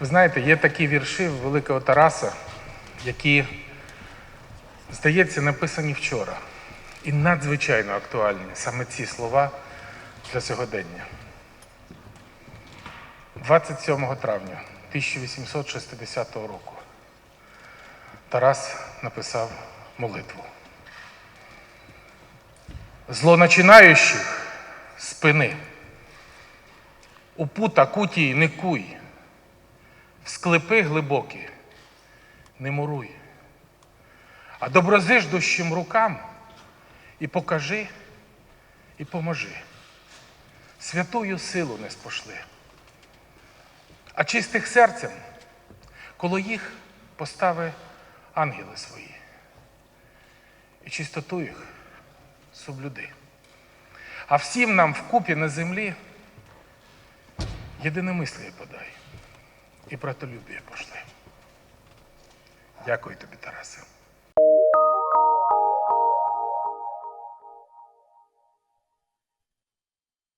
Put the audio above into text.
Ви знаєте, є такі вірші Великого Тараса, які, здається, написані вчора. І надзвичайно актуальні саме ці слова для сьогодення. 27 травня 1860 року Тарас написав молитву. Злоначинаючих спини. У кутій не куй, склепи глибокі не муруй, а доброзиждущим рукам і покажи, і поможи. Святую силу не спошли, а чистих серцем коло їх постави ангели свої, і чистоту їх соблюди. А всім нам вкупі на землі єдиномисліє подай і братолюбія пошли. Дякую тобі, Тарасе.